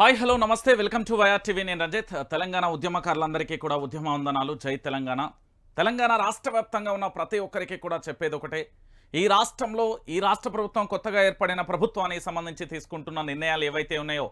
Hi hello నమస్తే. Welcome to YR TV. నేను రజత్. తెలంగాణ ఉద్యమకారులందరికీ కూడా ఉద్యమ వందనాలు జై తెలంగాణ. తెలంగాణ రాష్ట్ర ఉన్న ప్రతి ఒక్కరికి కూడా చెప్పేది ఒకటే. ఈ రాష్ట్రంలో ఈ రాష్ట్ర ప్రభుత్వం కొత్తగా ఏర్పడిన ప్రభుత్వానికి సంబంధించి తీసుకుంటున్న నిర్ణయాలు ఏవైతే ఉన్నాయో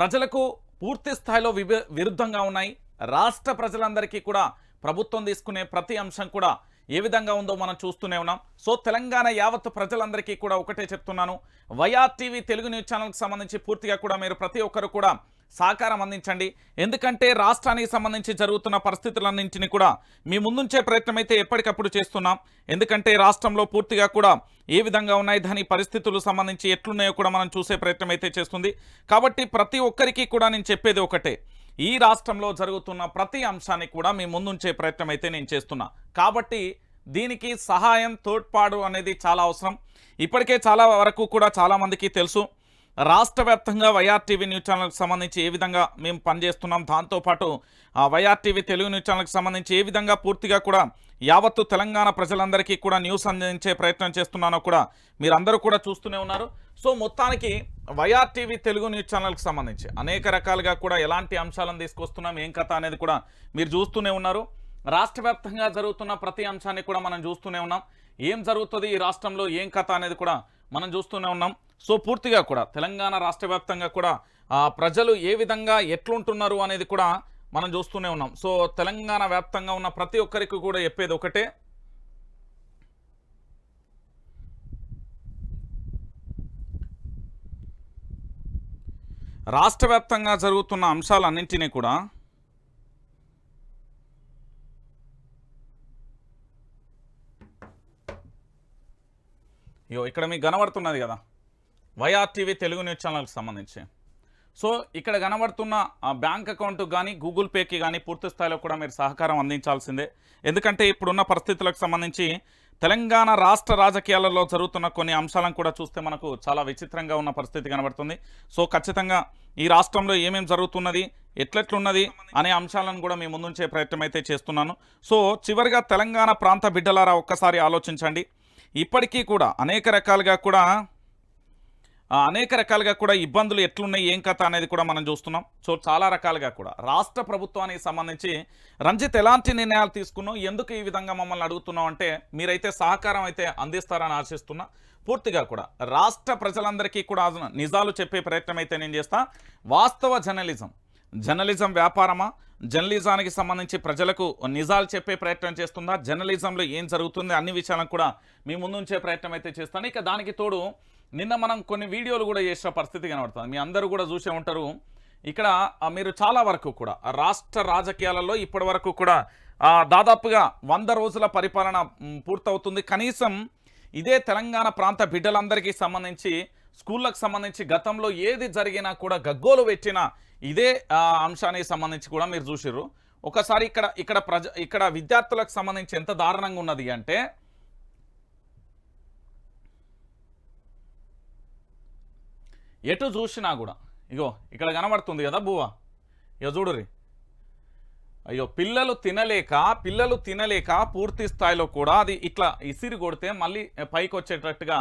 ప్రజలకు పూర్తి స్థాయిలో విరుద్ధంగా ఉన్నాయి. రాష్ట్ర ప్రజలందరికీ కూడా ప్రభుత్వం తీసుకునే ప్రతి అంశం కూడా ఏ విధంగా ఉందో మనం చూస్తూనే ఉన్నాం. సో తెలంగాణ యావత్ ప్రజలందరికీ కూడా ఒకటే చెప్తున్నాను. వైఆర్ టీవీ తెలుగు న్యూస్ ఛానల్కి సంబంధించి పూర్తిగా కూడా మీరు ప్రతి ఒక్కరు కూడా సహకారం అందించండి. ఎందుకంటే రాష్ట్రానికి సంబంధించి జరుగుతున్న పరిస్థితులన్నింటినీ కూడా మీ ముందుంచే ప్రయత్నం అయితే ఎప్పటికప్పుడు చేస్తున్నాం. ఎందుకంటే రాష్ట్రంలో పూర్తిగా కూడా ఏ విధంగా ఉన్నాయి దాని పరిస్థితులు సంబంధించి ఎట్లున్నాయో కూడా మనం చూసే ప్రయత్నం అయితే చేస్తుంది. కాబట్టి ప్రతి ఒక్కరికి కూడా నేను చెప్పేది ఒకటే. ఈ రాష్ట్రంలో జరుగుతున్న ప్రతి అంశానికి కూడా మీ ముందుంచే ప్రయత్నం అయితే నేను చేస్తున్నా. కాబట్టి దీనికి సహాయం తోడ్పాడు అనేది చాలా అవసరం. ఇప్పటికే చాలా వరకు కూడా చాలామందికి తెలుసు. రాష్ట్ర వ్యాప్తంగా వైఆర్టీవీ న్యూస్ ఛానల్కి సంబంధించి ఏ విధంగా మేము పనిచేస్తున్నాం దాంతోపాటు ఆ తెలుగు న్యూస్ ఛానల్కి సంబంధించి ఏ విధంగా పూర్తిగా కూడా యావత్తు తెలంగాణ ప్రజలందరికీ కూడా న్యూస్ అందించే ప్రయత్నం చేస్తున్నానో కూడా మీరందరూ కూడా చూస్తూనే ఉన్నారు. సో మొత్తానికి వైఆర్ టీవీ తెలుగు న్యూస్ ఛానల్కి సంబంధించి అనేక రకాలుగా కూడా ఎలాంటి అంశాలను తీసుకొస్తున్నాం ఏం కథ అనేది కూడా మీరు చూస్తూనే ఉన్నారు. రాష్ట్ర వ్యాప్తంగా జరుగుతున్న ప్రతి అంశాన్ని కూడా మనం చూస్తూనే ఉన్నాం. ఏం జరుగుతుంది ఈ రాష్ట్రంలో ఏం కథ అనేది కూడా మనం చూస్తూనే ఉన్నాం. సో పూర్తిగా కూడా తెలంగాణ రాష్ట్ర కూడా ప్రజలు ఏ విధంగా ఎట్లుంటున్నారు అనేది కూడా మనం చూస్తూనే ఉన్నాం. సో తెలంగాణ వ్యాప్తంగా ఉన్న ప్రతి ఒక్కరికి కూడా చెప్పేది ఒకటే రాష్ట్ర వ్యాప్తంగా జరుగుతున్న అంశాలన్నింటినీ కూడా అయ్యో ఇక్కడ మీకు కనబడుతున్నది కదా. వైఆర్ టీవీ తెలుగు న్యూస్ ఛానల్కి సంబంధించి. సో ఇక్కడ కనబడుతున్న ఆ బ్యాంక్ అకౌంట్ కానీ గూగుల్ పేకి కానీ పూర్తి స్థాయిలో కూడా మీరు సహకారం అందించాల్సిందే. ఎందుకంటే ఇప్పుడున్న పరిస్థితులకు సంబంధించి తెలంగాణ రాష్ట్ర రాజకీయాలలో జరుగుతున్న కొన్ని అంశాలను కూడా చూస్తే మనకు చాలా విచిత్రంగా ఉన్న పరిస్థితి కనబడుతుంది. సో ఖచ్చితంగా ఈ రాష్ట్రంలో ఏమేం జరుగుతున్నది ఎట్లెట్లున్నది అనే అంశాలను కూడా మీ ముందుంచే ప్రయత్నం అయితే చేస్తున్నాను. సో చివరిగా తెలంగాణ ప్రాంత బిడ్డలారా ఒక్కసారి ఆలోచించండి. ఇప్పటికీ కూడా అనేక రకాలుగా కూడా అనేక రకాలుగా కూడా ఇబ్బందులు ఎట్లున్నాయి ఏం కథ అనేది కూడా మనం చూస్తున్నాం. సో చాలా రకాలుగా కూడా. రాష్ట్ర ప్రభుత్వానికి సంబంధించి రంజిత్ ఎలాంటి నిర్ణయాలు తీసుకున్నాం ఎందుకు ఈ విధంగా మమ్మల్ని అడుగుతున్నాం అంటే మీరైతే సహకారం అయితే అందిస్తారని ఆశిస్తున్నా. పూర్తిగా కూడా. రాష్ట్ర ప్రజలందరికీ కూడా నిజాలు చెప్పే ప్రయత్నం అయితే నేను చేస్తా. వాస్తవ జర్నలిజం. జర్నలిజం వ్యాపారమా? జర్నలిజానికి సంబంధించి ప్రజలకు నిజాలు చెప్పే ప్రయత్నం చేస్తుందా? జర్నలిజంలో ఏం జరుగుతుంది? అన్ని విషయాలను కూడా మీ ముందుంచే ప్రయత్నం అయితే చేస్తాను. ఇక దానికి తోడు నిన్న మనం కొన్ని వీడియోలు కూడా చేసిన పరిస్థితి కనబడుతుంది. మీ అందరూ కూడా చూసే ఉంటారు. ఇక్కడ మీరు చాలా వరకు కూడా రాష్ట్ర రాజకీయాలలో ఇప్పటి వరకు కూడా దాదాపుగా వంద రోజుల పరిపాలన పూర్తవుతుంది. కనీసం ఇదే తెలంగాణ ప్రాంత బిడ్డలందరికీ సంబంధించి స్కూళ్ళకు సంబంధించి గతంలో ఏది జరిగినా కూడా గగ్గోలు పెట్టిన ఇదే అంశానికి సంబంధించి కూడా మీరు చూసిర్రు. ఒకసారి ఇక్కడ ఇక్కడ ప్రజ ఇక్కడ విద్యార్థులకు సంబంధించి ఎంత దారుణంగా ఉన్నది అంటే ఎటు చూసినా కూడా. ఇగో ఇక్కడ కనబడుతుంది కదా బువ్వ. ఇక చూడురి అయ్యో పిల్లలు తినలేక పిల్లలు తినలేక పూర్తి స్థాయిలో కూడా అది ఇట్లా ఇసిరి కొడితే మళ్ళీ పైకి వచ్చేటట్టుగా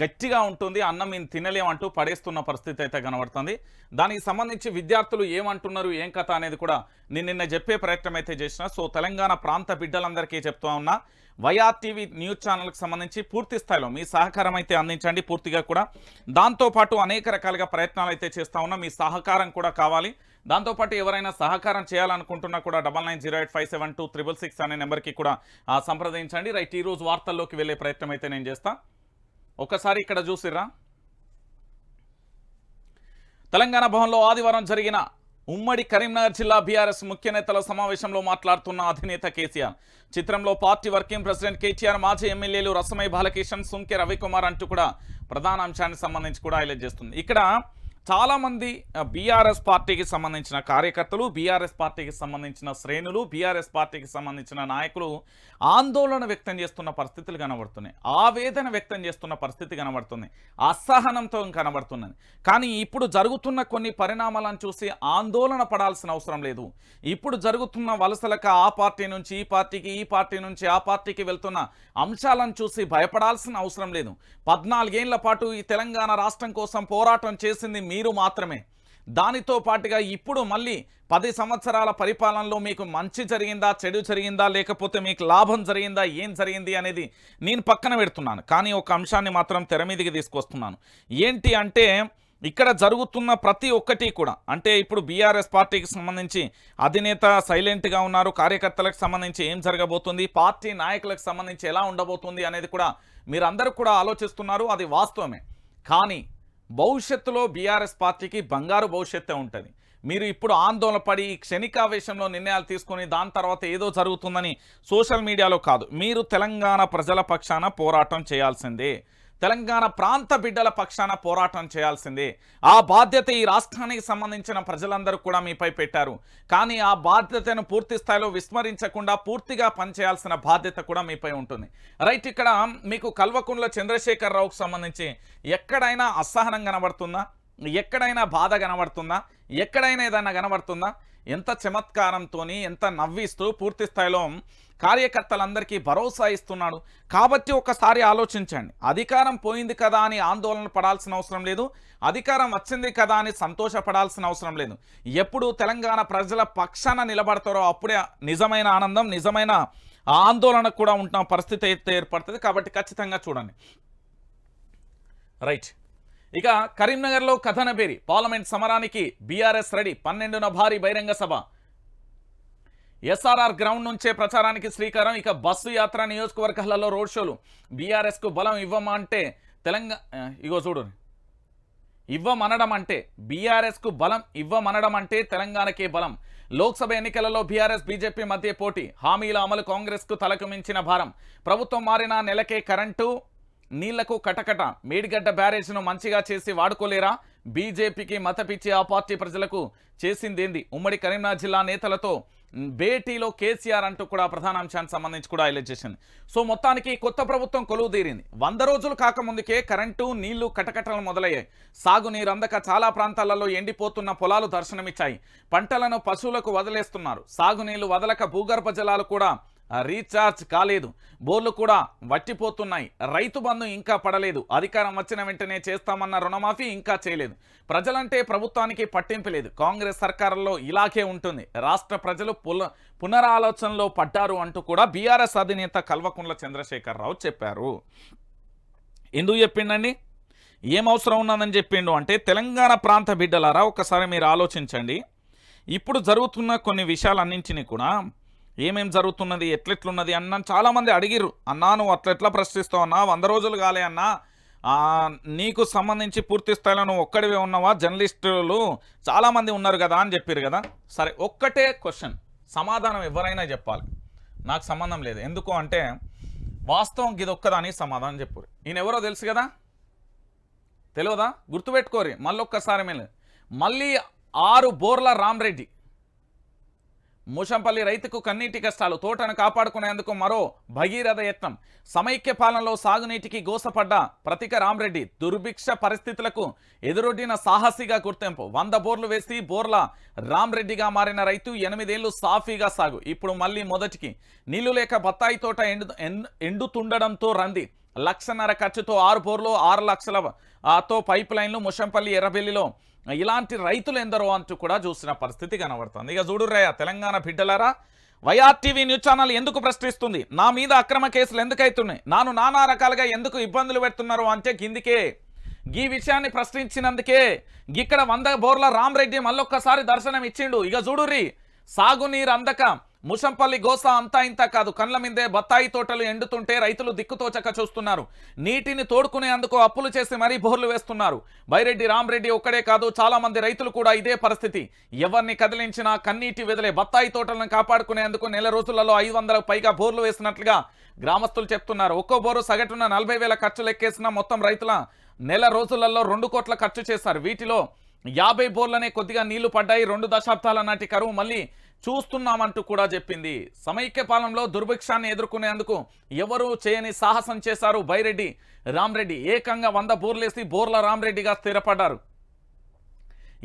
గట్టిగా ఉంటుంది. అన్నం మేము తినలేమంటూ పడేస్తున్న పరిస్థితి అయితే కనబడుతుంది. దానికి సంబంధించి విద్యార్థులు ఏమంటున్నారు ఏం కథ అనేది కూడా నేను నిన్న చెప్పే ప్రయత్నం అయితే చేసిన. సో తెలంగాణ ప్రాంత బిడ్డలందరికీ చెప్తా ఉన్నా. వైఆర్ టీవీ న్యూస్ ఛానల్కి సంబంధించి పూర్తి స్థాయిలో మీ సహకారం అయితే అందించండి పూర్తిగా కూడా. దాంతోపాటు అనేక రకాలుగా ప్రయత్నాలు అయితే చేస్తా ఉన్నా. మీ సహకారం కూడా కావాలి. దాంతోపాటు ఎవరైనా సహకారం చేయాలనుకుంటున్నా కూడా double nine zero eight five seven two triple six అనే నెంబర్కి కూడా సంప్రదించండి. రైట్ ఈరోజు వార్తల్లోకి వెళ్ళే ప్రయత్నం అయితే నేను చేస్తాను ఒకసారి ఇక్కడ చూసిర్రా. తెలంగాణ భవన్లో ఆదివారం జరిగిన ఉమ్మడి కరీంనగర్ జిల్లా బీఆర్ఎస్ ముఖ్య నేతల సమావేశంలో మాట్లాడుతున్న అధినేత కేసీఆర్. చిత్రంలో పార్టీ వర్కింగ్ ప్రెసిడెంట్ కేటీఆర్ మాజీ ఎమ్మెల్యేలు రసమై బాలకిషన్ సుంకె రవికుమార్ అంటూ కూడా ప్రధాన అంశానికి సంబంధించి కూడా హైలైట్ చేస్తుంది. ఇక్కడ చాలామంది బీఆర్ఎస్ పార్టీకి సంబంధించిన కార్యకర్తలు బీఆర్ఎస్ పార్టీకి సంబంధించిన శ్రేణులు బీఆర్ఎస్ పార్టీకి సంబంధించిన నాయకులు ఆందోళన వ్యక్తం చేస్తున్న పరిస్థితులు కనబడుతున్నాయి. ఆవేదన వ్యక్తం చేస్తున్న పరిస్థితి కనబడుతుంది. అసహనంతో కనబడుతున్నది. కానీ ఇప్పుడు జరుగుతున్న కొన్ని పరిణామాలను చూసి ఆందోళన పడాల్సిన అవసరం లేదు. ఇప్పుడు జరుగుతున్న వలసలకు ఆ పార్టీ నుంచి ఈ పార్టీకి ఈ పార్టీ నుంచి ఆ పార్టీకి వెళ్తున్న అంశాలను చూసి భయపడాల్సిన అవసరం లేదు. పద్నాలుగేళ్ళ పాటు ఈ తెలంగాణ రాష్ట్రం కోసం పోరాటం చేసింది మీరు మాత్రమే. దానితో పాటుగా ఇప్పుడు మళ్ళీ పది సంవత్సరాల పరిపాలనలో మీకు మంచి జరిగిందా చెడు జరిగిందా లేకపోతే మీకు లాభం జరిగిందా ఏం జరిగింది అనేది నేను పక్కన పెడుతున్నాను. కానీ ఒక అంశాన్ని మాత్రం తెర మీదకి తీసుకొస్తున్నాను. ఏంటి అంటే ఇక్కడ జరుగుతున్న ప్రతి ఒక్కటి కూడా అంటే ఇప్పుడు బీఆర్ఎస్ పార్టీకి సంబంధించి అధినేత సైలెంట్గా ఉన్నారు కార్యకర్తలకు సంబంధించి ఏం జరగబోతుంది పార్టీ నాయకులకు సంబంధించి ఎలా ఉండబోతుంది అనేది కూడా మీరందరూ కూడా ఆలోచిస్తున్నారు అది వాస్తవమే. కానీ భవిష్యత్తులో బీఆర్ఎస్ పార్టీకి బంగారు భవిష్యత్తే ఉంటుంది. మీరు ఇప్పుడు ఆందోళన పడి క్షణికావేశంలో నిర్ణయాలు తీసుకొని దాని తర్వాత ఏదో జరుగుతుందని సోషల్ మీడియాలో కాదు. మీరు తెలంగాణ ప్రజల పక్షాన పోరాటం చేయాల్సిందే. తెలంగాణ ప్రాంత బిడ్డల పక్షాన పోరాటం చేయాల్సిందే. ఆ బాధ్యత ఈ రాష్ట్రానికి సంబంధించిన ప్రజలందరూ కూడా మీపై పెట్టారు. కానీ ఆ బాధ్యతను పూర్తి స్థాయిలో విస్మరించకుండా పూర్తిగా పనిచేయాల్సిన బాధ్యత కూడా మీపై ఉంటుంది. రైట్ ఇక్కడ మీకు కల్వకుండ్ల చంద్రశేఖరరావుకు సంబంధించి ఎక్కడైనా అసహనం కనబడుతుందా? ఎక్కడైనా బాధ కనబడుతుందా? ఎక్కడైనా ఏదైనా కనబడుతుందా? ఎంత చమత్కారంతో ఎంత నవ్విస్తూ పూర్తి స్థాయిలో కార్యకర్తలందరికీ భరోసా ఇస్తున్నాడు. కాబట్టి ఒకసారి ఆలోచించండి. అధికారం పోయింది కదా అని ఆందోళన పడాల్సిన అవసరం లేదు. అధికారం వచ్చింది కదా అని సంతోషపడాల్సిన అవసరం లేదు. ఎప్పుడు తెలంగాణ ప్రజల పక్షాన నిలబడతారో అప్పుడే నిజమైన ఆనందం నిజమైన ఆందోళన కూడా ఉంటున్న పరిస్థితి అయితే ఏర్పడుతుంది. కాబట్టి ఖచ్చితంగా చూడండి. రైట్. ఇక కరీంనగర్లో కథన పేరి పార్లమెంట్ సమరానికి బీఆర్ఎస్ రెడీ పన్నెండున భారీ బహిరంగ సభ. ఎస్ఆర్ఆర్ గ్రౌండ్ నుంచే ప్రచారానికి శ్రీకారం ఇక బస్సు యాత్ర నియోజకవర్గాలలో రోడ్ షోలు. బీఆర్ఎస్కు బలం ఇవ్వమా అంటే తెలంగాణ ఇగో చూడు. ఇవ్వమనడం అంటే బీఆర్ఎస్కు బలం ఇవ్వమనడం అంటే తెలంగాణకే బలం. లోక్సభ ఎన్నికలలో బీఆర్ఎస్ బీజేపీ మధ్య పోటీ. హామీల అమలు కాంగ్రెస్కు తలకు మించిన భారం. ప్రభుత్వం మారిన నెలకే కరెంటు నీళ్ళకు కటకట. మేడిగడ్డ బ్యారేజ్ను మంచిగా చేసి వాడుకోలేరా? బీజేపీకి మతపిచ్చి ఆ పార్టీ ప్రజలకు చేసిందేంది? ఉమ్మడి కరీంనగర్ జిల్లా నేతలతో భేటీలో కేసీఆర్ అంటూ కూడా ప్రధానాంశానికి సంబంధించి కూడా హైలైట్ చేసింది. సో మొత్తానికి కొత్త ప్రభుత్వం కొలువు తీరింది. వంద రోజులు కాకముందుకే కరెంటు నీళ్ళు కటకటలు మొదలయ్యాయి. సాగునీరు అందక చాలా ప్రాంతాలలో ఎండిపోతున్న పొలాలు దర్శనమిచ్చాయి. పంటలను పశువులకు వదిలేస్తున్నారు. సాగునీళ్ళు వదలక భూగర్భ జలాలు కూడా రీఛార్జ్ కాలేదు. బోర్లు కూడా వట్టిపోతున్నాయి. రైతు బంధు ఇంకా పడలేదు. అధికారం వచ్చిన వెంటనే చేస్తామన్న రుణమాఫీ ఇంకా చేయలేదు. ప్రజలంటే ప్రభుత్వానికి పట్టింపు లేదు. కాంగ్రెస్ సర్కారులో ఇలాగే ఉంటుంది. రాష్ట్ర ప్రజలు పునరాలోచనలో పడ్డారు అంటూ కూడా బీఆర్ఎస్ అధినేత కల్వకుంట్ల చంద్రశేఖరరావు చెప్పారు. ఎందుకు చెప్పిండండి? ఏం అవసరం ఉన్నదని చెప్పిండు అంటే తెలంగాణ ప్రాంత బిడ్డలారా ఒకసారి మీరు ఆలోచించండి. ఇప్పుడు జరుగుతున్న కొన్ని విషయాలన్నింటినీ కూడా ఏమేం జరుగుతున్నది ఎట్లెట్లున్నది అన్న చాలామంది అడిగిర్రు. అన్నా నువ్వు అట్లెట్లా ప్రశ్నిస్తావు అన్నా? వంద రోజులు కాలే అన్నా? నీకు సంబంధించి పూర్తి స్థాయిలో నువ్వు ఒక్కడివే ఉన్నావా? జర్నలిస్టులు చాలామంది ఉన్నారు కదా అని చెప్పారు కదా. సరే ఒక్కటే క్వశ్చన్. సమాధానం ఎవరైనా చెప్పాలి. నాకు సంబంధం లేదు. ఎందుకు అంటే వాస్తవం ఇది ఒక్కదాని సమాధానం చెప్పారు ఈయన ఎవరో తెలుసు కదా? తెలియదా గుర్తుపెట్టుకోరి మళ్ళొక్కసారి మేలు మళ్ళీ ఆరు బోర్ల రామ్రెడ్డి. మూషంపల్లి రైతుకు కన్నీటి కష్టాలు తోటను కాపాడుకునేందుకు మరో భగీరథ యత్నం. సమైక్య పాలనలో సాగునీటికి గోసపడ్డ ప్రతిక రామ్రెడ్డి దుర్భిక్ష పరిస్థితులకు ఎదురొడ్డిన సాహసిగా గుర్తింపు. వంద బోర్లు వేసి బోర్ల రామ్రెడ్డిగా మారిన రైతు ఎనిమిదేళ్ళు సాఫీగా సాగు. ఇప్పుడు మళ్ళీ మొదటికి నీళ్ళు లేక బత్తాయి తోట ఎండు ఎండుతుండడంతో రంది. లక్షన్నర ఖర్చుతో ఆరు బోర్లు ఆరు లక్షల తో పైప్ లైన్లు ముషంపల్లి ఎర్రబెల్లిలో ఇలాంటి రైతులు ఎందరో అంటూ కూడా చూసిన పరిస్థితి కనబడుతుంది. ఇక చూడురయ్య తెలంగాణ బిడ్డలారా వైఆర్టీవీ న్యూస్ ఛానల్ ఎందుకు ప్రశ్నిస్తుంది? నా మీద అక్రమ కేసులు ఎందుకైతున్నాయి? నాను నానా రకాలుగా ఎందుకు ఇబ్బందులు పెడుతున్నారు అంటే కిందికే ఈ విషయాన్ని ప్రశ్నించినందుకే ఇక్కడ వంద బోర్ల రామరెడ్డి మళ్ళొక్కసారి దర్శనం ఇచ్చిండు ఇక చూడుర్రి సాగునీరు అందక ముషంపల్లి గోస అంతా ఇంత కాదు. కండ్ల మీదే బత్తాయి తోటలు ఎండుతుంటే రైతులు దిక్కుతోచక చూస్తున్నారు. నీటిని తోడుకునేందుకు అప్పులు చేసి మరీ బోర్లు వేస్తున్నారు. బైరెడ్డి రామరెడ్డి ఒక్కడే కాదు చాలా మంది రైతులు కూడా ఇదే పరిస్థితి. ఎవరిని కదిలించినా కన్నీటి వెదిలే బత్తాయి తోటలను కాపాడుకునేందుకు నెల రోజులలో ఐదు వందలకు పైగా బోర్లు వేసినట్లుగా గ్రామస్తులు చెప్తున్నారు. ఒక్కో బోరు సగటున నలభై వేల ఖర్చులు మొత్తం రైతుల నెల రోజులలో రెండు కోట్ల ఖర్చు చేశారు. వీటిలో యాభై బోర్లనే కొద్దిగా నీళ్ళు పడ్డాయి. రెండు దశాబ్దాల నాటి కరువు. మళ్ళీ చూస్తున్నామంటూ కూడా చెప్పింది. సమైక్య పాలనలో దుర్భిక్షాన్ని ఎదుర్కొనేందుకు ఎవరు చేయని సాహసం చేశారు బైరెడ్డి. రామ్రెడ్డి ఏకంగా వంద బోర్లేసి బోర్ల రామ్రెడ్డిగా స్థిరపడ్డారు.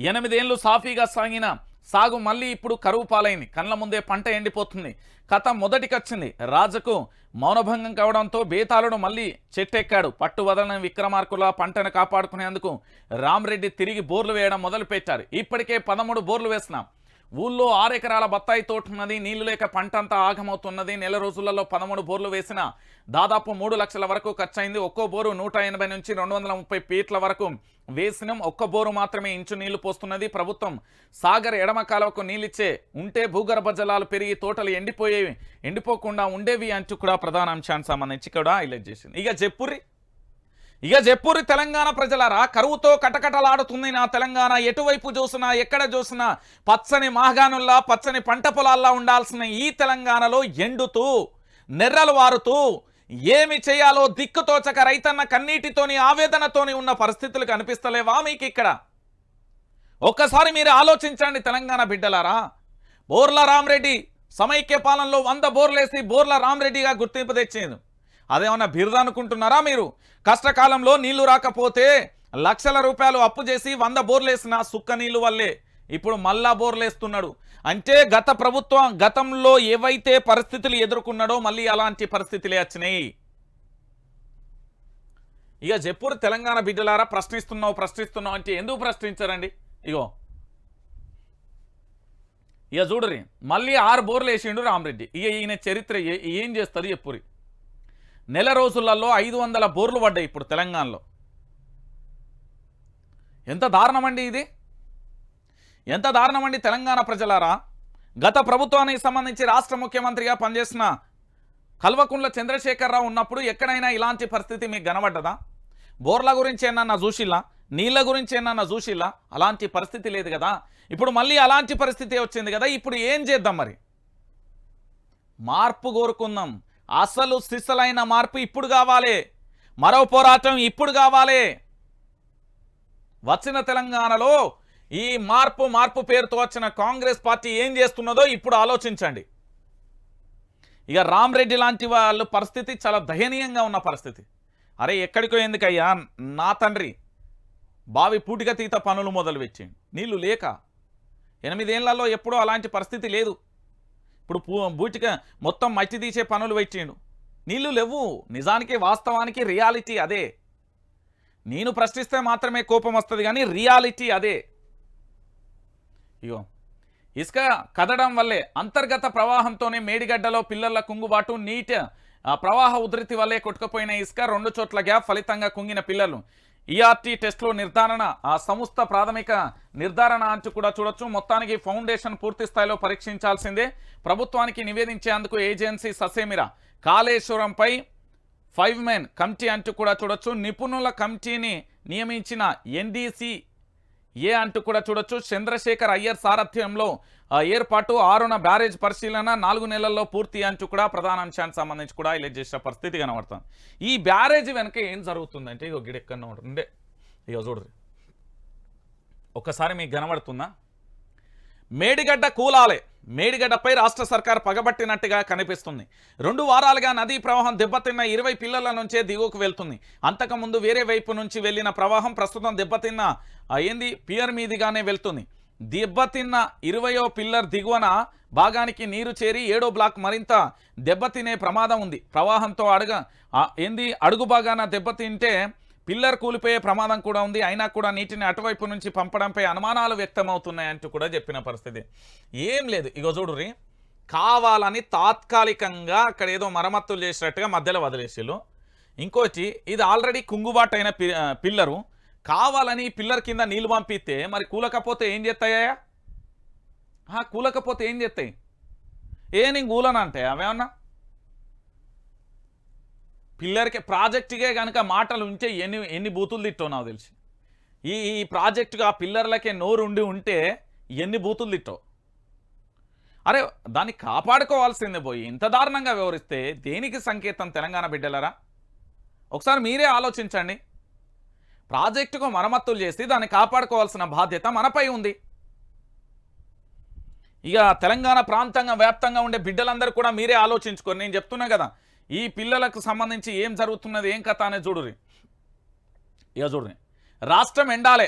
ఎనిమిదేళ్ళు సాఫీగా సాగిన సాగు మళ్ళీ ఇప్పుడు కరువు పాలైంది. కళ్ళ ముందే పంట ఎండిపోతుంది. కథ మొదటికొచ్చింది. రాజుకు మౌనభంగం కావడంతో బేతాళుడు మళ్ళీ చెట్టెక్కాడు. పట్టు వదలని విక్రమార్కుల పంటను కాపాడుకునేందుకు రామ్రెడ్డి తిరిగి బోర్లు వేయడం మొదలుపెట్టారు. ఇప్పటికే పదమూడు బోర్లు వేస్తున్నాం ఊళ్ళో ఆరెకరాల బత్తాయి తోట ఉన్నది నీళ్ళు లేక పంట అంతా ఆగమవుతున్నది. నెల రోజులలో పదమూడు బోర్లు వేసిన దాదాపు మూడు లక్షల వరకు ఖర్చయింది. ఒక్కో బోరు నూట ఎనభై నుంచి రెండు వందల ముప్పై ఫీట్ల వరకు వేసినం. ఒక్క బోరు మాత్రమే ఇంచు నీళ్ళు పోస్తున్నది. ప్రభుత్వం సాగర్ ఎడమ కాలువకు నీళ్ళిచ్చే ఉంటే భూగర్భ జలాలు పెరిగి తోటలు ఎండిపోయేవి ఎండిపోకుండా ఉండేవి అంటూ కూడా ప్రధాన అంశానికి సంబంధించి కూడా హైలైట్ చేసింది. ఇక చెప్పుర్రి ఇక చెప్పురి తెలంగాణ ప్రజలారా కరువుతో కటకటలాడుతుంది నా తెలంగాణ. ఎటువైపు చూసినా ఎక్కడ చూసినా పచ్చని మాగానుల్లా పచ్చని పంట పొలాల్లా ఉండాల్సిన ఈ తెలంగాణలో ఎండుతూ నెర్రలు వారుతూ ఏమి చేయాలో దిక్కుతోచక రైతన్న కన్నీటితోని ఆవేదనతోని ఉన్న పరిస్థితులు కనిపిస్తలేవా మీకు ఇక్కడ? ఒక్కసారి మీరు ఆలోచించండి తెలంగాణ బిడ్డలారా. బోర్ల రామరెడ్డి సమైక్య పాలనలో వంద బోర్లేసి బోర్ల రామరెడ్డిగా గుర్తింపు తెచ్చేది అదేమన్నా బిరుదు అనుకుంటున్నారా మీరు? కష్టకాలంలో నీళ్ళు రాకపోతే లక్షల రూపాయలు అప్పు చేసి వంద బోర్లేసిన సుక్క నీళ్ళు వల్లే. ఇప్పుడు మళ్ళా బోర్లేస్తున్నాడు. అంటే గత ప్రభుత్వం గతంలో ఏవైతే పరిస్థితులు ఎదుర్కొన్నాడో మళ్ళీ అలాంటి పరిస్థితులే వచ్చినాయి. ఇక చెప్పురు తెలంగాణ బిడ్డలారా ప్రశ్నిస్తున్నావు ప్రశ్నిస్తున్నావు అంటే ఎందుకు ప్రశ్నించారండి? ఇగో. ఇక చూడరి మళ్ళీ ఆరు బోర్లు వేసిండు రామరెడ్డి. ఇక ఈయన చరిత్ర ఏం చేస్తుంది చెప్పురి నెల రోజులలో ఐదు వందల బోర్లు పడ్డాయి ఇప్పుడు తెలంగాణలో. ఎంత దారుణమండి ఇది? ఎంత దారుణమండి తెలంగాణ ప్రజలారా? గత ప్రభుత్వానికి సంబంధించి రాష్ట్ర ముఖ్యమంత్రిగా పనిచేసిన కల్వకుంట్ల చంద్రశేఖరరావు ఉన్నప్పుడు ఎక్కడైనా ఇలాంటి పరిస్థితి మీకు కనబడ్డదా? బోర్ల గురించి ఏమన్నా చూసిల్లా? నీళ్ళ గురించి ఏమన్నా చూసిలా అలాంటి పరిస్థితి లేదు కదా. ఇప్పుడు మళ్ళీ అలాంటి పరిస్థితి వచ్చింది కదా. ఇప్పుడు ఏం చేద్దాం మరి? మార్పు కోరుకుందాం. అసలు సిసలైన మార్పు ఇప్పుడు కావాలి. మరో పోరాటం ఇప్పుడు కావాలి. వచ్చిన తెలంగాణలో ఈ మార్పు మార్పు పేరుతో వచ్చిన కాంగ్రెస్ పార్టీ ఏం చేస్తున్నదో ఇప్పుడు ఆలోచించండి. ఇక రామరెడ్డి లాంటి వాళ్ళ పరిస్థితి చాలా దయనీయంగా ఉన్న పరిస్థితి. అరే ఎక్కడికో ఎందుకయ్యా? నా తండ్రి బావి పూటికతీత పనులు మొదలుపెట్టిండు. నీళ్ళు లేక. ఎనిమిదేళ్ళలో ఎప్పుడూ అలాంటి పరిస్థితి లేదు. ఇప్పుడు పూ- బూటిక మొత్తం మట్టి తీసే పనులు పెట్టిండు నీళ్ళు లేవు. నిజానికి వాస్తవానికి రియాలిటీ అదే. నేను ప్రశ్నిస్తే మాత్రమే కోపం వస్తుంది కానీ రియాలిటీ అదే. ఇగో ఇసుక కదడం వల్లే అంతర్గత ప్రవాహంతోనే మేడిగడ్డలో పిల్లల కుంగుబాటు నీటి ప్రవాహ ఉధృతి వల్లే కొట్టుకుపోయిన ఇసుక రెండు చోట్ల గ్యాప్ ఫలితంగా కుంగిన పిల్లలు. ఈఆర్టీ టెస్ట్లో నిర్ధారణ ఆ సంస్థ ప్రాథమిక నిర్ధారణ అంచు కూడా చూడొచ్చు. మొత్తానికి ఫౌండేషన్ పూర్తి స్థాయిలో పరీక్షించాల్సిందే. ప్రభుత్వానికి నివేదించేందుకు ఏజెన్సీ ససేమిరా. కాళేశ్వరంపై ఫైవ్ మెన్ కమిటీ అంటూ కూడా చూడొచ్చు. నిపుణుల కమిటీని నియమించిన ఎన్డీసీ ఏ అంటూ కూడా చూడొచ్చు. చంద్రశేఖర్ అయ్యర్ సారథ్యంలో ఏర్పాటు ఆరున బ్యారేజ్ పరిశీలన నాలుగు నెలల్లో పూర్తి అంచు కూడా ప్రధాన అంశానికి సంబంధించి కూడా ఇలా చేసిన పరిస్థితి కనబడుతుంది. ఈ బ్యారేజ్ వెనక ఏం జరుగుతుందంటే ఇగో గిడెక్కడనే ఉంటుంది ఇగో చూడరు ఒక్కసారి మీకు కనబడుతుందా? మేడిగడ్డ కూలాలే మేడిగడ్డపై రాష్ట్ర సర్కార్ పగబట్టినట్టుగా కనిపిస్తుంది. రెండు వారాలుగా నదీ ప్రవాహం దెబ్బతిన్న ఇరవై పిల్లల నుంచే దిగువకు వెళ్తుంది. అంతకుముందు వేరే వైపు నుంచి వెళ్ళిన ప్రవాహం ప్రస్తుతం దెబ్బతిన్న ఏంది? పియర్ మీదిగానే వెళ్తుంది. దెబ్బతిన్న ఇరవయో పిల్లర్ దిగువన భాగానికి నీరు చేరి ఏడో బ్లాక్ మరింత దెబ్బతినే ప్రమాదం ఉంది. ప్రవాహంతో అడుగ ఏంది? అడుగు భాగాన దెబ్బతింటే పిల్లర్ కూలిపోయే ప్రమాదం కూడా ఉంది. అయినా కూడా నీటిని అటువైపు నుంచి పంపడంపై అనుమానాలు వ్యక్తమవుతున్నాయంటూ కూడా చెప్పిన పరిస్థితి. ఏం లేదు. ఇగో చూడుర్రి కావాలని తాత్కాలికంగా అక్కడ ఏదో మరమ్మతులు చేసినట్టుగా మధ్యలో వదిలేసిళ్ళు. ఇంకోటి ఇది ఆల్రెడీ కుంగుబాటు అయిన పిల్లరు. కావాలని పిల్లర్ కింద నీళ్ళు పంపిస్తే మరి కూలకపోతే ఏం చేస్తాయా ఆ, కూలకపోతే ఏం చేస్తాయి? ఏ నేను కూలనంటే అవేమన్నా? పిల్లర్కి ప్రాజెక్టుకే కనుక మాటలు ఉంటే ఎన్ని ఎన్ని బూతులు తిట్టో నాకు తెలిసి. ఈ ఈ ప్రాజెక్టుగా పిల్లర్లకే నోరు ఉండి ఉంటే ఎన్ని బూతులు తిట్టో అరే దాన్ని కాపాడుకోవాల్సిందే పోయి ఇంత దారుణంగా వివరిస్తే దేనికి సంకేతం తెలంగాణ బిడ్డలరా? ఒకసారి మీరే ఆలోచించండి. ప్రాజెక్టుకు మరమ్మతులు చేసి దాన్ని కాపాడుకోవాల్సిన బాధ్యత మనపై ఉంది. ఇక తెలంగాణ ప్రాంతంగా వ్యాప్తంగా ఉండే బిడ్డలందరూ కూడా మీరే ఆలోచించుకొని నేను చెప్తున్నా కదా ఈ పిల్లలకు సంబంధించి ఏం జరుగుతున్నది ఏం కథ అనేది చూడురి ఇక చూడురి రాష్ట్రం ఎండాలే.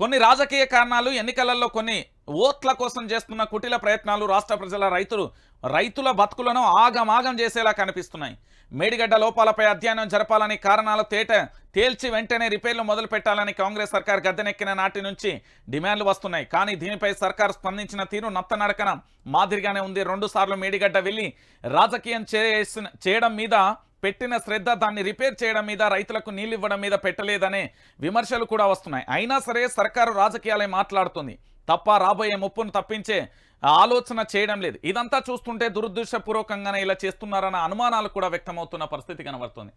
కొన్ని రాజకీయ కారణాలు ఎన్నికలలో కొన్ని ఓట్ల కోసం చేస్తున్న కుటిల ప్రయత్నాలు రాష్ట్ర ప్రజల రైతులు రైతుల బతుకులను ఆగమాగం చేసేలా కనిపిస్తున్నాయి. మేడిగడ్డ లోపాలపై అధ్యయనం జరపాలని కారణాలు తేట తేల్చి వెంటనే రిపేర్లు మొదలు పెట్టాలని కాంగ్రెస్ సర్కార్ గద్దెనెక్కిన నాటి నుంచి డిమాండ్లు వస్తున్నాయి. కానీ దీనిపై సర్కార్ స్పందించిన తీరు నత్తనడకన మాదిరిగానే ఉంది. రెండు సార్లు మేడిగడ్డ వెళ్ళి రాజకీయం చేసిన చేయడం మీద పెట్టిన శ్రద్ధ దాన్ని రిపేర్ చేయడం మీద రైతులకు నీళ్ళు ఇవ్వడం మీద పెట్టలేదనే విమర్శలు కూడా వస్తున్నాయి. అయినా సరే సర్కారు రాజకీయాలే మాట్లాడుతుంది. తప్ప రాబోయే ముప్పును తప్పించే ఆలోచన చేయడం లేదు. ఇదంతా చూస్తుంటే దురుద్దేశపూర్వకంగానే ఇలా చేస్తున్నారన్న అనుమానాలు కూడా వ్యక్తమవుతున్న పరిస్థితి కనబడుతుంది.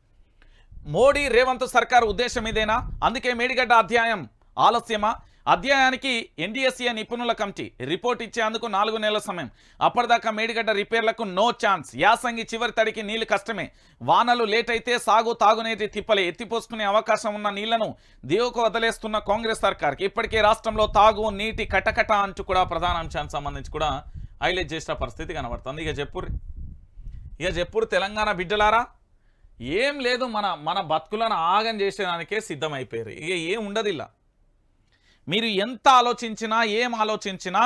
మోడీ రేవంత్ సర్కార్ ఉద్దేశం ఇదేనా? అందుకే మేడిగడ్డ అధ్యాయం ఆలస్యమా? అధ్యాయానికి ఎన్డీఎస్ఏ నిపుణుల కమిటీ రిపోర్ట్ ఇచ్చేందుకు నాలుగు నెలల సమయం. అప్పటిదాకా మేడిగడ్డ రిపేర్లకు నో ఛాన్స్. యాసంగి చివరి తడికి నీళ్ళు కష్టమే. వానలు లేట్ అయితే సాగు తాగునీటి తిప్పలే ఎత్తిపోసుకునే అవకాశం ఉన్న నీళ్ళను దేవుకు వదిలేస్తున్న కాంగ్రెస్ సర్కార్కి ఇప్పటికే రాష్ట్రంలో తాగు నీటి కటకట అంటూ కూడా ప్రధాన అంశానికి సంబంధించి కూడా హైలైట్ చేసిన పరిస్థితి కనబడుతుంది. ఇక చెప్పుర్రి ఇక చెప్పురు తెలంగాణ బిడ్డలారా ఏం లేదు మన మన బతుకులను ఆగం చేసేదానికే సిద్ధమైపోయారు. ఇక ఏం ఉండదు ఇలా మీరు ఎంత ఆలోచించినా ఏం ఆలోచించినా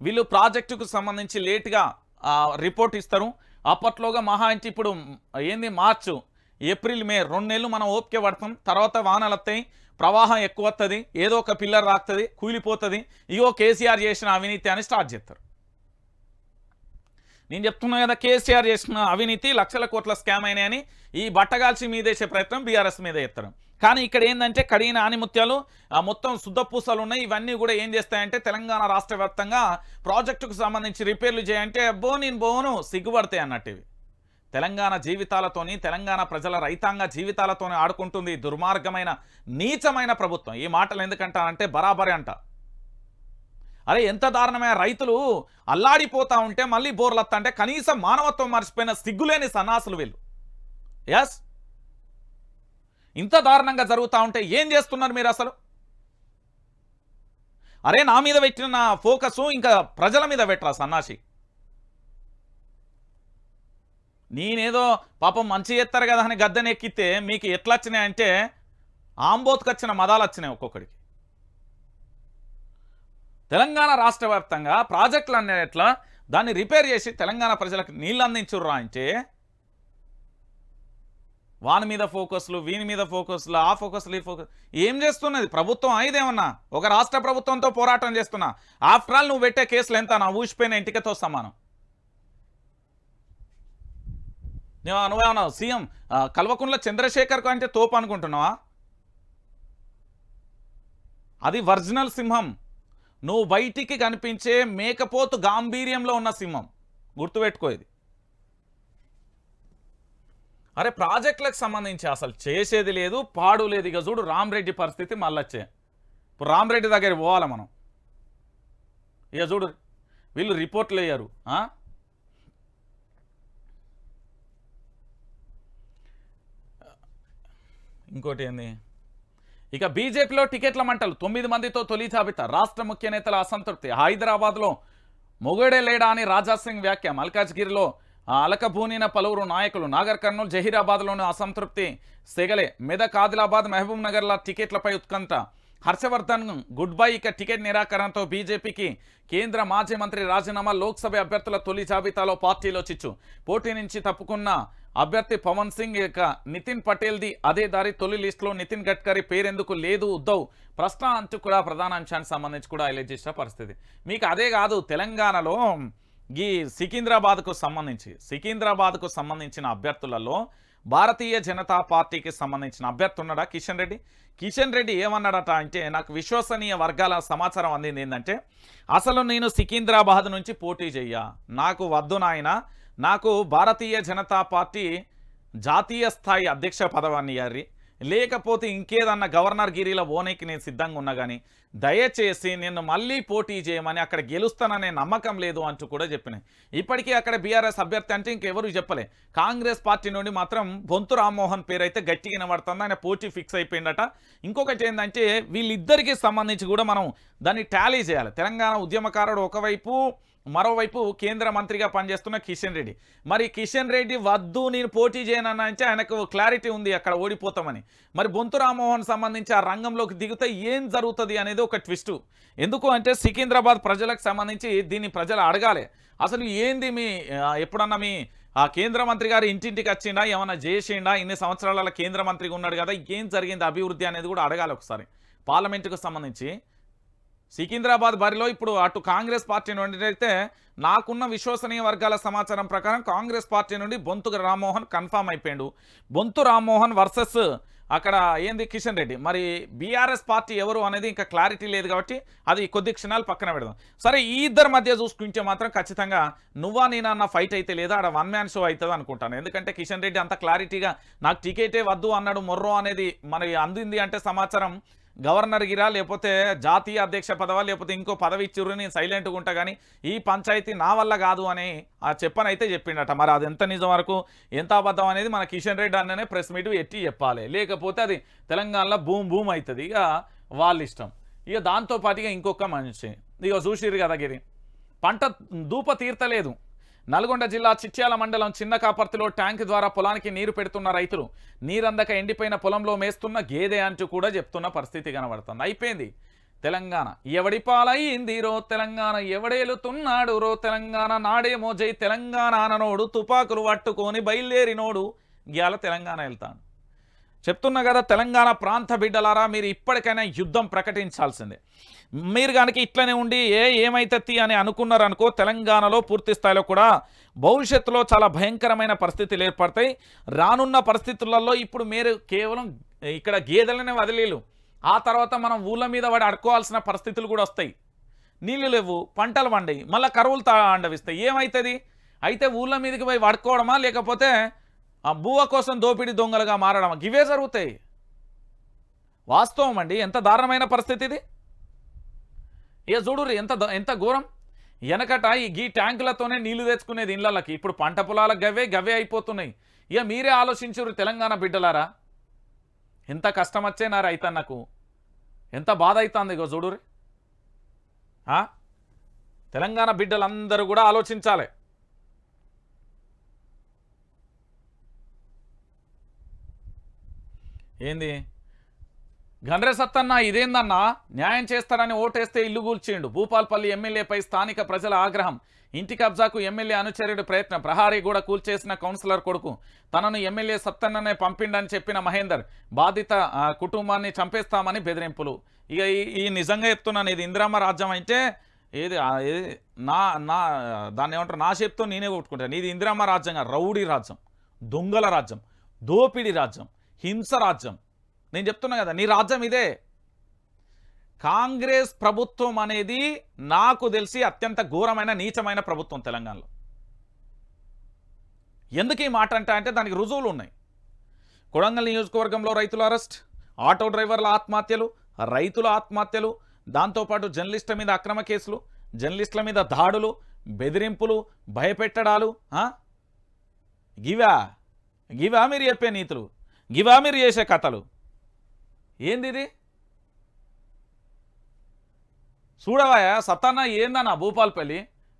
వీళ్ళు ప్రాజెక్టుకు సంబంధించి లేట్గా రిపోర్ట్ ఇస్తారు. అప్పట్లోగా మహా అంటే ఇప్పుడు ఏంది మార్చు ఏప్రిల్ మే రెండు నెలలు మనం ఓపిక పడతాం. తర్వాత వానలు వస్తాయి ప్రవాహం ఎక్కువ వస్తుంది ఏదో ఒక పిల్లర్ రాస్తుంది కూలిపోతుంది. ఇగో కేసీఆర్ చేసిన అవినీతి అని స్టార్ట్ చేస్తారు. నేను చెప్తున్నా కదా కేసీఆర్ చేసిన అవినీతి లక్షల కోట్ల స్కామ్ అయినాయని ఈ బట్టగాల్చి మీదేసే ప్రయత్నం బీఆర్ఎస్ మీద ఎత్తడం కానీ ఇక్కడ ఏంటంటే కడిగిన ఆనిముత్యాలు మొత్తం మొత్తం శుద్ధపూసలు ఉన్నాయి. ఇవన్నీ కూడా ఏం చేస్తాయంటే తెలంగాణ రాష్ట్ర వ్యాప్తంగా ప్రాజెక్టుకు సంబంధించి రిపేర్లు చేయంటే అబ్బో నేను బోను సిగ్గుపడతాయి అన్నట్టు ఇవి. తెలంగాణ జీవితాలతోని తెలంగాణ ప్రజల రైతాంగ జీవితాలతోని ఆడుకుంటుంది దుర్మార్గమైన నీచమైన ప్రభుత్వం. ఈ మాటలు ఎందుకంటానంటే బరాబరే అంట. అరే ఎంత దారుణమైన రైతులు అల్లాడిపోతా ఉంటే మళ్ళీ బోర్లు అంటే కనీసం మానవత్వం మర్చిపోయిన సిగ్గులేని సన్నాసులు వీళ్ళు. ఎస్ ఇంత దారుణంగా జరుగుతూ ఉంటే ఏం చేస్తున్నారు మీరు అసలు? అరే నా మీద పెట్టిన నా ఫోకస్ ఇంకా ప్రజల మీద పెట్టరా సన్నాసి? నేనేదో పాపం మంచి చేస్తారు కదా అని గద్దెని ఎక్కితే మీకు ఎట్లా వచ్చినాయంటే ఆంబోత్కి వచ్చిన మదాలు వచ్చినాయి ఒక్కొక్కడికి. తెలంగాణ రాష్ట్ర వ్యాప్తంగా ప్రాజెక్టులు అనేట్లా దాన్ని రిపేర్ చేసి తెలంగాణ ప్రజలకు నీళ్ళు అందించుర్రా అంటే వాని మీద ఫోకస్లు వీని మీద ఫోకస్లు ఆ ఫోకస్లు ఈ ఫోకస్. ఏం చేస్తున్నది? ప్రభుత్వం అయిదేమన్నా ఒక రాష్ట్ర ప్రభుత్వంతో పోరాటం చేస్తున్నా. ఆఫ్టర్ ఆల్ నువ్వు పెట్టే కేసులు ఎంత? నా ఊసిపోయిన ఇంటికతో సమానం. నువ్వు నువ్వేమన్నా సీఎం ఆ, కల్వకుంట్ల చంద్రశేఖర్ అంటే తోపు అనుకుంటున్నావా? అది ఒరిజినల్ సింహం. నువ్వు బయటికి కనిపించే మేకపోతు గాంభీర్యంలో ఉన్న సింహం. గుర్తుపెట్టుకో ఇది. అరే ప్రాజెక్టులకు సంబంధించి అసలు చేసేది లేదు పాడు లేదు. ఇక చూడు రామ్రెడ్డి పరిస్థితి మళ్ళొచ్చే ఇప్పుడు రామ్రెడ్డి దగ్గర పోవాలి మనం? ఇక చూడు వీళ్ళు రిపోర్ట్లు వేయరు ఇంకోటి ఏంది? ఇక బీజేపీలో టికెట్ల మంటలు తొమ్మిది మందితో తొలి జాబితా. రాష్ట్ర ముఖ్య నేతల అసంతృప్తి. హైదరాబాద్లో మొగుడే లేడా అని రాజాసింగ్ వ్యాఖ్య. మల్కాజ్గిరిలో అలకబూనిన పలువురు నాయకులు నాగర్ కర్నూలు జహీరాబాద్లోని అసంతృప్తి సెగలే మెదక్ ఆదిలాబాద్ మహబూబ్ నగర్ల టికెట్లపై ఉత్కంఠ. హర్షవర్ధన్ గుడ్ బై ఇక టికెట్ నిరాకరణతో బీజేపీకి కేంద్ర మాజీ మంత్రి రాజీనామా లోక్సభ అభ్యర్థుల తొలి జాబితాలో పార్టీలో చిచ్చు. పోటీ నుంచి తప్పుకున్న అభ్యర్థి పవన్ సింగ్ ఇక నితిన్ పటేల్ది అదే దారి తొలి లిస్టులో నితిన్ గడ్కరీ పేరెందుకు లేదు ఉద్దవ్. ప్రశ్న అంటూ కూడా ప్రధాన అంశానికి సంబంధించి కూడా హైలైట్ చేసిన పరిస్థితి. మీకు అదే కాదు తెలంగాణలో ఈ సికింద్రాబాద్కు సంబంధించి సికింద్రాబాద్కు సంబంధించిన అభ్యర్థులలో భారతీయ జనతా పార్టీకి సంబంధించిన అభ్యర్థి ఉన్నాడా కిషన్ రెడ్డి? కిషన్ రెడ్డి ఏమన్నాడట అంటే నాకు విశ్వసనీయ వర్గాల సమాచారం అందింది ఏంటంటే అసలు నేను సికింద్రాబాద్ నుంచి పోటీ చెయ్య. నాకు వద్దు నాయన. నాకు భారతీయ జనతా పార్టీ జాతీయ స్థాయి అధ్యక్ష పదవాన్ని ఇయ్యారి లేకపోతే ఇంకేదన్నా గవర్నర్ గిరిలో ఓనేకి నేను సిద్ధంగా ఉన్నా కానీ దయచేసి నిన్ను మళ్ళీ పోటీ చేయమని అక్కడ గెలుస్తాననే నమ్మకం లేదు అంటూ కూడా చెప్పినాయి. ఇప్పటికీ అక్కడ బీఆర్ఎస్ అభ్యర్థి అంటే ఇంకెవరు చెప్పలే. కాంగ్రెస్ పార్టీ నుండి మాత్రం బొంతు రామ్మోహన్ పేరు అయితే గట్టిగా వినబడుతుంది. ఆయన పోటీ ఫిక్స్ అయిపోయిందట. ఇంకొకటి ఏంటంటే వీళ్ళిద్దరికి సంబంధించి కూడా మనం దాన్ని టాలీ చేయాలి. తెలంగాణ ఉద్యమకారుడు ఒకవైపు మరోవైపు కేంద్ర మంత్రిగా పనిచేస్తున్న కిషన్ రెడ్డి. మరి కిషన్ రెడ్డి వద్దు నేను పోటీ చేయనన్నా అంటే ఆయనకు క్లారిటీ ఉంది అక్కడ ఓడిపోతామని. మరి బొంతు రామ్మోహన్ సంబంధించి ఆ రంగంలోకి దిగితే ఏం జరుగుతుంది అనేది ఒక ట్విస్టు. ఎందుకు అంటే సికింద్రాబాద్ ప్రజలకు సంబంధించి దీన్ని ప్రజలు అడగాలి. అసలు ఏంది మీ ఎప్పుడన్నా మీ ఆ కేంద్ర మంత్రి గారు ఇంటింటికి వచ్చిండా? ఏమన్నా చేసిండా? ఇన్ని సంవత్సరాల కేంద్ర మంత్రిగా ఉన్నాడు కదా ఏం జరిగింది అభివృద్ధి అనేది కూడా అడగాలి ఒకసారి. పార్లమెంటుకు సంబంధించి. సికింద్రాబాద్ బరిలో ఇప్పుడు అటు కాంగ్రెస్ పార్టీ నుండి అయితే నాకున్న విశ్వసనీయ వర్గాల సమాచారం ప్రకారం కాంగ్రెస్ పార్టీ నుండి బొంతు రామ్మోహన్ కన్ఫామ్ అయిపోయాడు. బొంతు రామ్మోహన్ వర్సెస్ అక్కడ ఏంది కిషన్ రెడ్డి? మరి బీఆర్ఎస్ పార్టీ ఎవరు అనేది ఇంకా క్లారిటీ లేదు కాబట్టి అది కొద్ది క్షణాలు పక్కన పెడదాం. సరే ఈ ఇద్దరి మధ్య చూసుకుంటే మాత్రం ఖచ్చితంగా నువ్వా నేనా అన్న ఫైట్ అయితే లేదా ఆడ వన్ మ్యాన్ షో అవుతుంది అనుకుంటాను. ఎందుకంటే కిషన్ రెడ్డి అంత క్లారిటీగా నాకు టికెటే వద్దు అన్నాడు మొర్రో అనేది మనకి అందింది అంటే సమాచారం గవర్నర్ గిరా లేకపోతే జాతీయ అధ్యక్ష పదవా లేకపోతే ఇంకో పదవి ఇచ్చిర్రు నేను సైలెంట్గా ఉంటా కానీ ఈ పంచాయతీ నా వల్ల కాదు అని ఆ చెప్పనైతే చెప్పిండట. మరి అది ఎంత నిజం వరకు? ఎంత అబద్ధం అనేది మన కిషన్ రెడ్డి అన్ననే ప్రెస్ మీట్ ఎట్టి చెప్పాలి. లేకపోతే అది తెలంగాణలో భూమ్ భూమ్ అవుతుంది ఇక వాళ్ళ ఇష్టం. ఇక దాంతోపాటుగా ఇంకొక మనిషి. ఇక చూసిర్రు కదా గిరి. పంట దూప తీర్తలేదు. నల్గొండ జిల్లా చిట్యాల మండలం చిన్న కాపర్తిలో ట్యాంక్ ద్వారా పొలానికి నీరు పెడుతున్న రైతులు నీరందక ఎండిపోయిన పొలంలో మేస్తున్న గేదె అంటూ కూడా చెప్తున్న పరిస్థితి కనబడుతుంది. అయిపోయింది. తెలంగాణ ఎవడి పాలయ్యింది రో తెలంగాణ ఎవడేలుతున్నాడు రో తెలంగాణ? నాడేమో జై తెలంగాణ అననోడు తుపాకులు పట్టుకొని బయలుదేరినోడు గ్యాల తెలంగాణ వెళ్తాను చెప్తున్నా కదా తెలంగాణ ప్రాంత బిడ్డలారా మీరు ఇప్పటికైనా యుద్ధం ప్రకటించాల్సిందే. మీరు కనుక ఇట్లనే ఉండి ఏ ఏమైతది అని అనుకున్నారనుకో తెలంగాణలో పూర్తి స్థాయిలో కూడా భవిష్యత్తులో చాలా భయంకరమైన పరిస్థితులు ఏర్పడతాయి. రానున్న పరిస్థితులలో ఇప్పుడు మీరు కేవలం ఇక్కడ గేదెలనే వదిలేలు ఆ తర్వాత మనం ఊళ్ళ మీద వాడి అడుకోవాల్సిన పరిస్థితులు కూడా వస్తాయి. నీళ్ళు లేవు పంటలు పండాయి మళ్ళీ కరువులు తాండవిస్తాయి ఏమవుతుంది అయితే ఊళ్ళ మీదకి పోయి పడుకోవడమా లేకపోతే బువ్వ కోసం దోపిడీ దొంగలుగా మారడం ఇవే జరుగుతాయి. వాస్తవం అండి ఎంత దారుణమైన పరిస్థితి ఇది? ఇక చూడుర్రి ఎంత ఎంత ఘోరం. వెనకట ఈ గీ ట్యాంకులతోనే నీళ్ళు తెచ్చుకునేది ఇళ్ళకి. ఇప్పుడు పంట పొలాలకు గవే గవే అయిపోతున్నాయి. ఇక మీరే ఆలోచించరు తెలంగాణ బిడ్డలారా? ఎంత కష్టం వచ్చేనా రైతన్నకు? ఎంత బాధ అవుతుంది ఇగో చూడురి తెలంగాణ బిడ్డలందరూ కూడా ఆలోచించాలి. ఏంది? గండ్రె సత్తన్న ఇదేందన్నా? న్యాయం చేస్తాడని ఓటేస్తే ఇల్లు కూల్చేయండు భూపాల్పల్లి ఎమ్మెల్యేపై స్థానిక ప్రజల ఆగ్రహం. ఇంటి కబ్జాకు ఎమ్మెల్యే అనుచరుడు ప్రయత్నం. ప్రహారీ కూడా కూల్చేసిన కౌన్సిలర్ కొడుకు. తనను ఎమ్మెల్యే సత్తన్ననే పంపిండని చెప్పిన మహేందర్. బాధిత కుటుంబాన్ని చంపేస్తామని బెదిరింపులు. ఇక ఈ- ఈ నిజంగా చెప్తున్నాను ఇది ఇందిరామ రాజ్యం అయితే ఏది నా నా దాన్ని ఏమంటారు? నా చెప్తూ నేనే కొట్టుకుంటాను ఇది ఇందిరామ రాజ్యంగా రౌడీ రాజ్యం. దొంగల రాజ్యం. దోపిడీ రాజ్యం. హింస రాజ్యం. నేను చెప్తున్నా కదా నీ రాజ్యం ఇదే. కాంగ్రెస్ ప్రభుత్వం అనేది నాకు తెలిసి అత్యంత ఘోరమైన నీచమైన ప్రభుత్వం తెలంగాణలో. ఎందుకు ఈ మాట అంటా అంటే దానికి రుజువులు ఉన్నాయి. కొడంగల్ నియోజకవర్గంలో రైతుల అరెస్ట్ ఆటో డ్రైవర్ల ఆత్మహత్యలు రైతుల ఆత్మహత్యలు దాంతోపాటు జర్నలిస్టుల మీద అక్రమ కేసులు జర్నలిస్టుల మీద దాడులు బెదిరింపులు భయపెట్టడాలు గివా? గివా మీరు చెప్పే నీతులు. గివా మీరు చేసే కథలు. ఏంది ఇది చూడవాయా? సత్తాన్న ఏందన్నా భూపాల్పల్లి?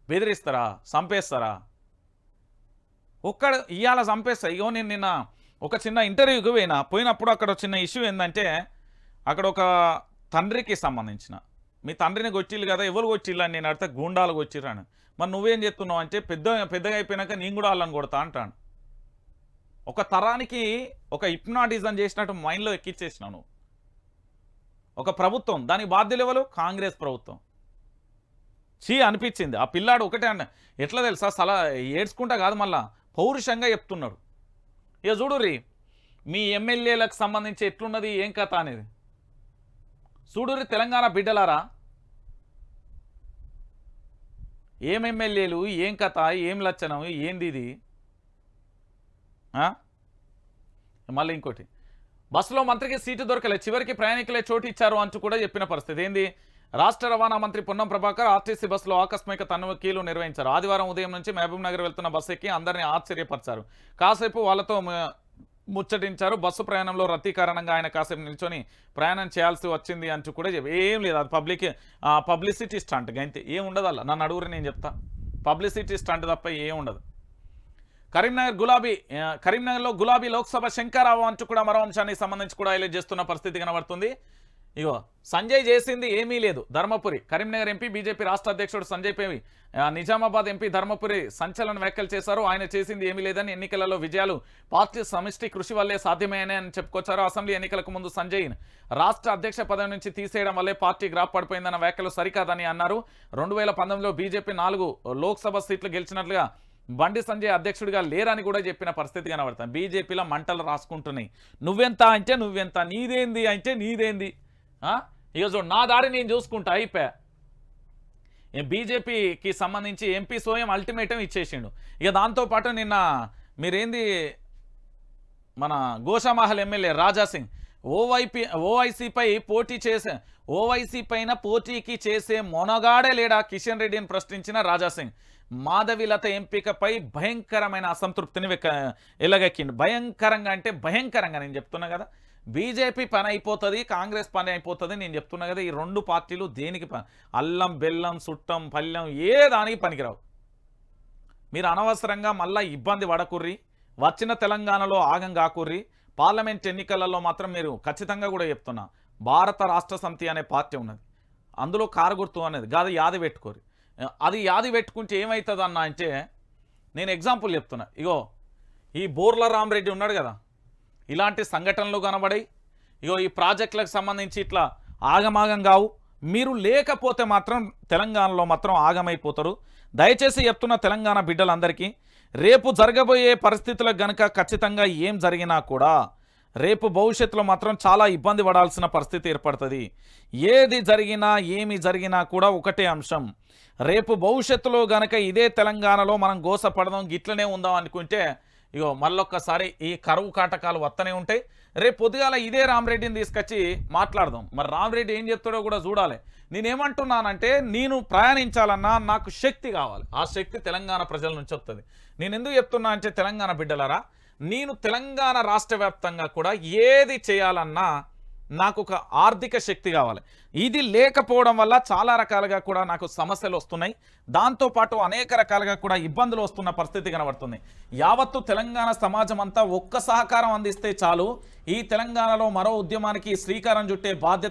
బెదిరిస్తారా? చంపేస్తారా? ఒక్కడ ఇవాళ చంపేస్తా. ఇగో నేను నిన్న ఒక చిన్న ఇంటర్వ్యూకి పోయినా. పోయినప్పుడు అక్కడ చిన్న ఇష్యూ ఏంటంటే అక్కడ ఒక తండ్రికి సంబంధించిన. మీ తండ్రిని కొట్టిల్లు కదా ఎవరు కొట్టిల్లు అని నేను అడితే గూండాలు కొట్టిర్రాను మరి నువ్వేం చెప్తున్నావు అంటే పెద్ద పెద్దగా అయిపోయినాక నేను కూడా వాళ్ళని కొడతా అంటాను. ఒక తరానికి ఒక హిప్నాటిజం చేసినట్టు మైండ్లో ఎక్కిచ్చేసినావు ఒక ప్రభుత్వం దానికి బాధ్యులు ఎవరు? కాంగ్రెస్ ప్రభుత్వం. చీ అనిపించింది. ఆ పిల్లాడు ఒకటే అన్న ఎట్లా తెలుసా? సలా ఏడ్చుకుంటా కాదు మళ్ళా పౌరుషంగా చెప్తున్నాడు. ఇక చూడుర్రి మీ ఎమ్మెల్యేలకు సంబంధించి ఎట్లున్నది ఏం కథ అనేది? చూడుర్రి తెలంగాణ బిడ్డలారా? ఏం ఎమ్మెల్యేలు ఏం కథ ఏం లచ్చనం ఏంది ఇది? మళ్ళీ ఇంకోటి. బస్సులో మంత్రికి సీటు దొరకలే చివరికి ప్రయాణికులే చోటు ఇచ్చారు అంటూ కూడా చెప్పిన పరిస్థితి. ఏంది? రాష్ట్ర రవాణా మంత్రి పొన్నం ప్రభాకర్ ఆర్టీసీ బస్సులో ఆకస్మిక తనిఖీలు నిర్వహించారు. ఆదివారం ఉదయం నుంచి మహబూబ్ నగర్ వెళ్తున్న బస్సు ఎక్కి అందరినీ ఆశ్చర్యపరిచారు. కాసేపు వాళ్ళతో ముచ్చటించారు. బస్సు ప్రయాణంలో రద్దీ కారణంగా ఆయన కాసేపు నిల్చొని ప్రయాణం చేయాల్సి వచ్చింది అంటూ కూడా చెప్పి ఏం లేదు అది పబ్లిక్ పబ్లిసిటీ స్టంట్. అంతే ఏం ఉండదు అలా. నన్ను అడుగురు నేను చెప్తా. పబ్లిసిటీ స్టంట్ తప్ప ఏం ఉండదు. కరీంనగర్ గులాబీ కరీంనగర్లో గులాబీ లోక్సభ శంకరావు అంటూ కూడా మరో అంశానికి సంబంధించి కూడా హైలైట్ చేస్తున్న పరిస్థితి కనబడుతుంది. ఇగో సంజయ్ చేసింది ఏమీ లేదు. ధర్మపురి కరీంనగర్ ఎంపీ బీజేపీ రాష్ట్ర అధ్యక్షుడు సంజయ్ పేవి నిజామాబాద్ ఎంపీ ధర్మపురి సంచలన వ్యాఖ్యలు చేశారు. ఆయన చేసింది ఏమీ లేదని ఎన్నికలలో విజయాలు పార్టీ సమిష్టి కృషి వల్లే సాధ్యమయ్యాయని అని చెప్పుకొచ్చారు. అసెంబ్లీ ఎన్నికలకు ముందు సంజయ్ రాష్ట్ర అధ్యక్ష పదవి నుంచి తీసేయడం వల్లే పార్టీ గ్రాఫ్ పడిపోయిందన్న వ్యాఖ్యలు సరికాదని అన్నారు. రెండు వేల పంతొమ్మిదిలో బీజేపీ నాలుగు లోక్సభ సీట్లు గెలిచినట్లుగా బండి సంజయ్ అధ్యక్షుడిగా లేరని కూడా చెప్పిన పరిస్థితి కనబడుతుంది. బీజేపీలో మంటలు రాసుకుంటున్నాయి. నువ్వెంత అంటే నువ్వెంత నీదేంది అంటే నీదేంది? ఇక చూడు నా దారి నేను చూసుకుంటా అయిపోయా. బీజేపీకి సంబంధించి ఎంపీ సోయం అల్టిమేటం ఇచ్చేసిండు. ఇక దాంతోపాటు నిన్న మీరేంది మన గోషామహల్ ఎమ్మెల్యే రాజా సింగ్ ఓవైపీ ఓవైసీపై పోటీ చేసే ఓవైసీ పైన పోటీకి చేసే మొనగాడే లేడా కిషన్ రెడ్డిని ప్రశ్నించిన రాజాసింగ్? మాధవిలత ఎంపికపై భయంకరమైన అసంతృప్తిని వెక్క ఎలగెక్కిండు. భయంకరంగా అంటే భయంకరంగా నేను చెప్తున్నా కదా. బీజేపీ పని అయిపోతుంది కాంగ్రెస్ పని అయిపోతుంది నేను చెప్తున్నా కదా ఈ రెండు పార్టీలు దేనికి అల్లం బెల్లం సుట్టం పల్లెం ఏ దానికి పనికిరావు. మీరు అనవసరంగా మళ్ళీ ఇబ్బంది పడకుర్రి వచ్చిన తెలంగాణలో ఆగం కాకుర్రి పార్లమెంట్ ఎన్నికలలో మాత్రం మీరు ఖచ్చితంగా కూడా చెప్తున్నా భారత రాష్ట్ర సమితి అనే పార్టీ ఉన్నది. అందులో కారు గుర్తు అనేది కాదు యాది పెట్టుకోరు. అది యాది పెట్టుకుంటే ఏమవుతుంది అన్న అంటే నేను ఎగ్జాంపుల్ చెప్తున్నా. ఇగో ఈ బోర్ల రామరెడ్డి ఉన్నాడు కదా ఇలాంటి సంఘటనలు కనబడి ఇగో ఈ ప్రాజెక్టులకు సంబంధించి ఇట్లా ఆగమాగం కావు. మీరు లేకపోతే మాత్రం తెలంగాణలో మాత్రం ఆగమైపోతారు. దయచేసి చెప్తున్న తెలంగాణ బిడ్డలందరికీ రేపు జరగబోయే పరిస్థితులకు గనక ఖచ్చితంగా ఏం జరిగినా కూడా రేపు భవిష్యత్తులో మాత్రం చాలా ఇబ్బంది పడాల్సిన పరిస్థితి ఏర్పడుతుంది. ఏది జరిగినా ఏమి జరిగినా కూడా ఒకటే అంశం. రేపు భవిష్యత్తులో గనక ఇదే తెలంగాణలో మనం గోసపడదాం గిట్లనే ఉందాం అనుకుంటే ఇగో మళ్ళొక్కసారి ఈ కరువు కాటకాలు వస్తూనే ఉంటాయి. రేపు పొద్దుగాల ఇదే రామరెడ్డిని తీసుకొచ్చి మాట్లాడదాం. మరి రామరెడ్డి ఏం చెప్తాడో కూడా చూడాలి. నేనేమంటున్నానంటే నేను ప్రయాణించాలన్నా నాకు శక్తి కావాలి. ఆ శక్తి తెలంగాణ ప్రజల నుంచి వస్తుంది నేను ఎందుకు చెప్తున్నా అంటే తెలంగాణ బిడ్డలరా నేను తెలంగాణ రాష్ట్ర వ్యాప్తంగా కూడా ఏది చేయాలన్నా నాకు ఒక ఆర్థిక శక్తి కావాలి. ఇది లేకపోవడం వల్ల చాలా రకాలుగా కూడా నాకు సమస్యలు వస్తున్నాయి. దాంతోపాటు అనేక రకాలుగా కూడా ఇబ్బందులు వస్తున్న పరిస్థితి కనబడుతుంది. యావత్తు తెలంగాణ సమాజం అంతా ఒక్క సహకారం అందిస్తే చాలు. ఈ తెలంగాణలో మరో ఉద్యమానికి శ్రీకారం చుట్టే బాధ్యత